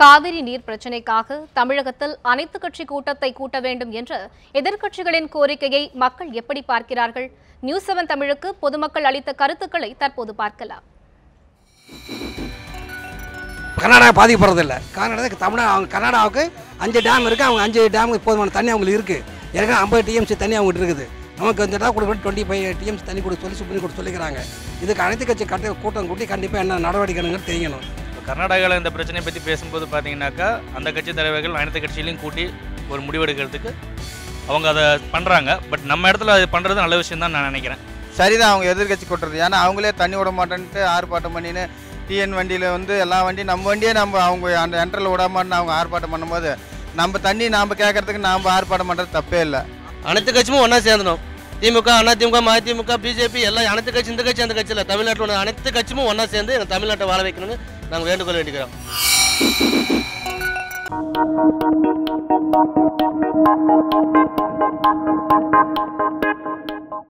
காவிரி நீர் பிரச்சினைக்காக தமிழகத்தில் அனைத்து கட்சி கூட்டத்தை கூட்ட வேண்டும் என்ற எதிர்க்கட்சிகளின் கோரிக்கையை மக்கள் எப்படி பார்க்கிறார்கள்? நியூஸ் செவன் தமிழுக்கு பொதுமக்கள் அளித்த கருத்துக்களை தற்போது பார்க்கலாம். கர்நாடகா பாதிக்கப்படுறதில்லை. கர்நாடகா தமிழக அவங்க கர்நாடகாவுக்கு அஞ்சு டேம் இருக்குது அவங்க அஞ்சு டேமுக்கு போதுமான தண்ணி அவங்களுக்கு இருக்குது ஏற்கனவே ஐம்பது டிஎம்சி தண்ணி அவங்ககிட்ட இருக்குது. நமக்கு இந்த இடம் கொடுக்க டுவெண்ட்டி ஃபைவ் டிஎம்சி தண்ணி கொடுக்க சொல்லி சுப்ரீம் கோர்ட் சொல்லிக்கிறாங்க. இதுக்கு அனைத்து கட்சி கட்ட கூட்டம் கூட்டி கண்டிப்பாக என்ன நடவடிக்கைன்னு தெரியணும் கர்நாடகாவில் இந்த பிரச்சனையை பற்றி பேசும்போது பார்த்தீங்கன்னாக்கா அந்த கட்சி தலைவர்கள் அனைத்து கட்சியிலையும் கூட்டி ஒரு முடிவெடுக்கிறதுக்கு அவங்க அதை பண்ணுறாங்க பட் நம்ம இடத்துல அது பண்ணுறது நல்ல விஷயம் தான் நான் நினைக்கிறேன். சரிதான் அவங்க எதிர்கட்சி கொட்டுறது. ஏன்னா அவங்களே தண்ணி விட மாட்டேன்ட்டு ஆர்ப்பாட்டம் பண்ணின்னு டிஎன் வண்டியில் வந்து எல்லா வண்டியும் நம்ம வண்டியே நம்ம அவங்க அந்த என்ட்ரல் விடாமன்னு அவங்க ஆர்ப்பாட்டம் பண்ணும்போது நம்ம தண்ணி நாம் கேட்கறதுக்கு நாம் ஆர்ப்பாட்டம் பண்ணுறது தப்பே இல்லை. அனைத்து கட்சியும் ஒன்றா சேர்ந்தணும் திமுக அதிமுக மதிமுக பிஜேபி எல்லாம் அனைத்து கட்சி இந்த கட்சி அந்த கட்சியில் தமிழ்நாட்டில் உள்ள அனைத்து கட்சியும் ஒன்றா சேர்ந்து எங்கள் தமிழ்நாட்டை வாழ வைக்கணும்னு நாங்கள் வேண்டுகோள் வேண்டிக்கிறோம்.